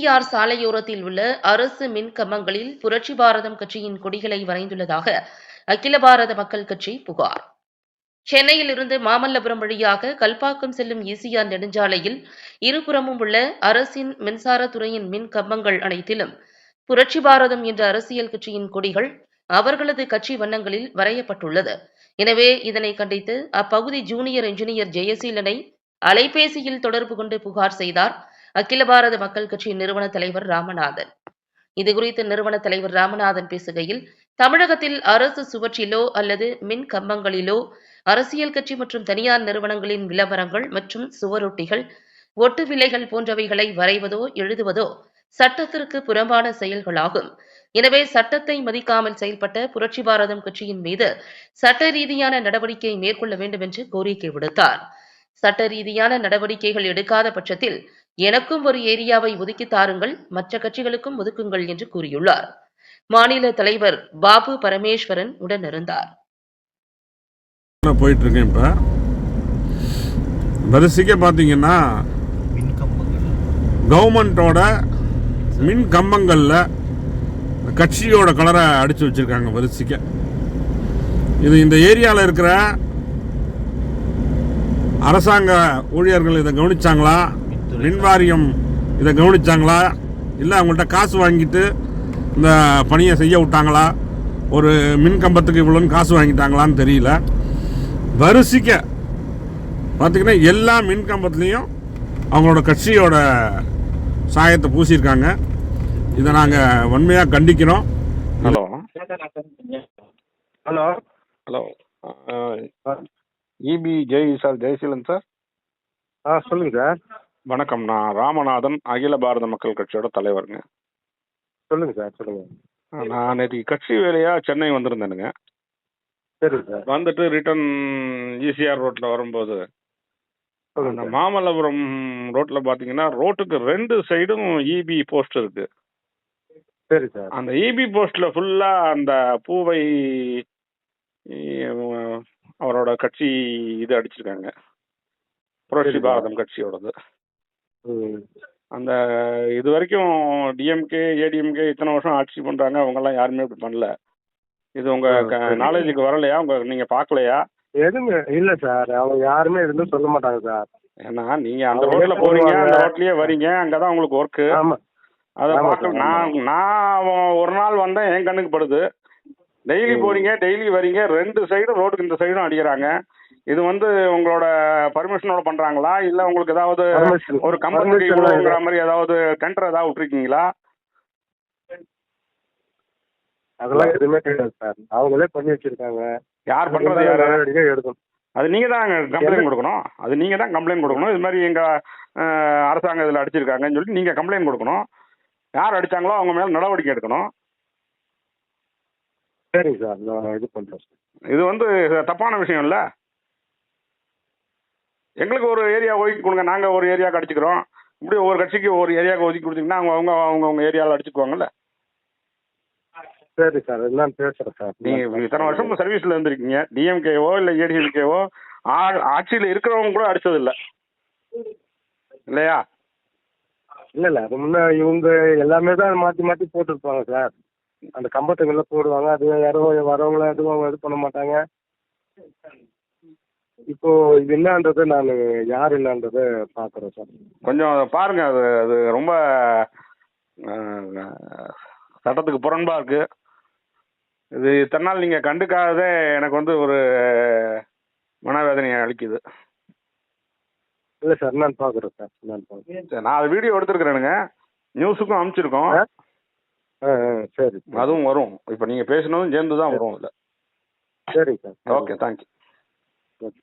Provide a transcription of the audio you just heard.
சென்னை சாலையோரத்தில் உள்ள அரசு மின் கம்பங்களில் புரட்சி பாரதம் கட்சியின் கொடிகளை வரைந்துள்ளதாக அகில பாரத மக்கள் கட்சி புகார். சென்னையிலிருந்து மாமல்லபுரம் வழியாக கல்பாக்கம் செல்லும் இசிஆர் நெடுஞ்சாலையில் இருபுறமும் உள்ள அரசின் மின்சாரத்துறையின் மின் கம்பங்கள் அனைத்திலும் புரட்சி பாரதம் என்ற அரசியல் கட்சியின் கொடிகள் அவர்களது கட்சி வண்ணங்களில் வரையப்பட்டுள்ளது. எனவே இதனை கண்டித்து அப்பகுதி ஜூனியர் என்ஜினியர் ஜெயசீலனை அலைபேசியில் தொடர்பு கொண்டு புகார் செய்தார் அகில பாரத மக்கள் கட்சியின் நிறுவன தலைவர் ராமநாதன். இதுகுறித்து நிறுவன தலைவர் ராமநாதன் பேசுகையில் தமிழகத்தில் அரசு சுவற்றிலோ அல்லது மின் கம்பங்களிலோ அரசியல் கட்சி மற்றும் தனியார் நிறுவனங்களின் விளம்பரங்கள் மற்றும் சுவரொட்டிகள் ஒட்டு விலைகள் போன்றவைகளை வரைவதோ எழுதுவதோ சட்டத்திற்கு புறம்பான செயல்களாகும். எனவே சட்டத்தை மதிக்காமல் செயல்பட்ட புரட்சி பாரதம் கட்சியின் மீது சட்ட ரீதியான நடவடிக்கை மேற்கொள்ள வேண்டும் என்று கோரிக்கை விடுத்தார். சட்ட ரீதியான நடவடிக்கைகள் எடுக்காத பட்சத்தில் எனக்கும் ஒரு ஏரியாவை ஒதுக்கி தாருங்கள் மற்ற கட்சிகளுக்கும் ஒதுக்குங்கள் என்று கூறியுள்ளார். மாநில தலைவர் பாபு பரமேஸ்வரன் உடனிருந்தார் நான் போயிட்டு இருக்கேன் இப்போ. வரிசைக்க பார்த்தீங்கன்னா கவர்மெண்ட்டோட மின் கம்பங்களில் கட்சியோட கலரை அடித்து வச்சுருக்காங்க வரிசைக்க. இது இந்த ஏரியாவில் இருக்கிற அரசாங்க ஊழியர்கள் இதை கவனிச்சாங்களா? மின் வாரியம் இதை கவனிச்சாங்களா? இல்லை அவங்கள்ட்ட காசு வாங்கிட்டு இந்த பணியை செய்ய விட்டாங்களா? ஒரு மின் கம்பத்துக்கு இவ்வளோன்னு காசு வாங்கிட்டாங்களான்னு தெரியல. வரிசைக்க பார்த்திங்கன்னா எல்லா மின் கம்பத்துலேயும் அவங்களோட கட்சியோட சாயத்தை பூசியிருக்காங்க. இதை நாங்கள் வன்மையாக கண்டிக்கிறோம். Hello. Hello. Hello. EB Jai sir Jayaseelan sir? ஆ சொல்லுங்க சார். வணக்கம் நான் ராமநாதன் அகில பாரத மக்கள் கட்சியோட தலைவருங்க. சொல்லுங்க சார் சொல்லுங்க. நான் நேற்று கட்சி வேலையாக சென்னை வந்திருந்தேனுங்க. சரிங்க சார். வந்துட்டு ரிட்டர்ன் ஈசிஆர் ரோட்டில் வரும்போது அந்த சார். மாமல்லபுரம் ரோட்டில் பார்த்தீங்கன்னா ரோட்டுக்கு ரெண்டு சைடும் இபி போஸ்ட் இருக்கு. சரி சார். அந்த இபி போஸ்ட்டில் ஃபுல்லாக அந்த பூவை அவரோட கட்சி இது அடிச்சிருக்காங்க. புரட்சி சரி. பாரதம் கட்சியோடது. அந்த இது வரைக்கும் டிஎம்கே ஏடிஎம்கே இத்தனை வருஷம் ஆட்சி பண்றாங்க அவங்க எல்லாம் யாருமே இப்படி பண்ணல. இது உங்க ஆ, சரி. நாலேஜுக்கு வரலையா? உங்க நீங்க பார்க்கலையா எதுவுமே இல்லை சார். அவங்க யாருமே எதுவும் சொல்ல மாட்டாங்க சார். ஏன்னா நீங்க அந்த ரோட்ல போறீங்க. அந்த ரோட்லயே வரீங்க அங்கதான் உங்களுக்கு ஒர்க்கு அதை பார்க்க நான் நான் ஒரு நாள் வந்தேன் என் கண்ணுக்கு படுது. டெய்லி. போறீங்க டெய்லி வரீங்க ரெண்டு சைடும் ரோட்டுக்கு இந்த சைடும் அடிக்கிறாங்க. இது வந்து உங்களோட பர்மிஷனோட பண்றாங்களா? இல்ல உங்களுக்கு ஏதாவது. ஒரு இல்ல. மாதிரி ஏதாவது டெண்டர் ஏதாவது விட்டுருக்கீங்களா? அதெல்லாம் எதுவுமே கிடையாது சார். அவங்களே பண்ணி வச்சிருக்காங்க. யார் பண்றது யாரு? எடுக்கணும். அது நீங்க தான் கம்ப்ளைண்ட்? கொடுக்கணும். அது நீங்க தான் கம்ப்ளைண்ட் கொடுக்கணும். இது மாதிரி எங்க அரசாங்கம் இதில் அடிச்சிருக்காங்கன்னு சொல்லி நீங்க கம்ப்ளைண்ட் கொடுக்கணும். யார் அடிச்சாங்களோ அவங்க மேல நடவடிக்கை எடுக்கணும். சரிங்க சார். நான் இது பண்ணுறேன் சார். இது வந்து தப்பான விஷயம் இல்ல. எங்களுக்கு ஒரு ஏரியா ஒதுக்கி கொடுங்க. நாங்க ஒரு ஏரியாவுக்கு அடிச்சுக்கிறோம். இப்படி ஒவ்வொரு கட்சிக்கு ஒரு ஏரியாவுக்கு ஒதுக்கி கொடுத்தீங்கன்னா அவங்க அவங்க அவங்க அவங்க ஏரியாவில் அடிச்சுக்குவாங்கல்ல? சரி சார். என்னன்னு பேசுகிறேன் சார். நீங்க இத்தனை வருஷம் சர்வீஸ்ல இருந்திருக்கீங்க. டிஎம்கேவோ இல்ல ஏடிஎம்கேவோ ஆட்சியில் இருக்கிறவங்க கூட அடிச்சது இல்ல இல்லையா? இல்லை இல்லை. அது முன்னே இவங்க எல்லாமே தான் மாற்றி மாற்றி போட்டுருப்பாங்க சார். அந்த கம்பத்துங்கெல்லாம் போடுவாங்க. அது யாரும் வரவங்கள எதுவும் இது பண்ண மாட்டாங்க. இப்போ இது என்னன்றது நான் யார் என்னன்றதை பார்க்குறேன் சார். கொஞ்சம் பாருங்க அது அது ரொம்ப சட்டத்துக்கு புறன்பா இருக்கு. இது இத்தனை நாள் நீங்க கண்டுக்காததே எனக்கு வந்து ஒரு மனவேதனையை அளிக்குது. இல்லை சார் நான் பார்க்குறேன் சார் நான் பார்க்குறேன் சரி, நான் அது வீடியோ எடுத்துருக்கிறேனுங்க. நியூஸுக்கும் அனுப்பிச்சிருக்கோம் சரி அதுவும் வரும். இப்போ நீங்க பேசினதும் சேர்ந்து தான் வரும் அதில். சரிங்க சார். Okay thank you okay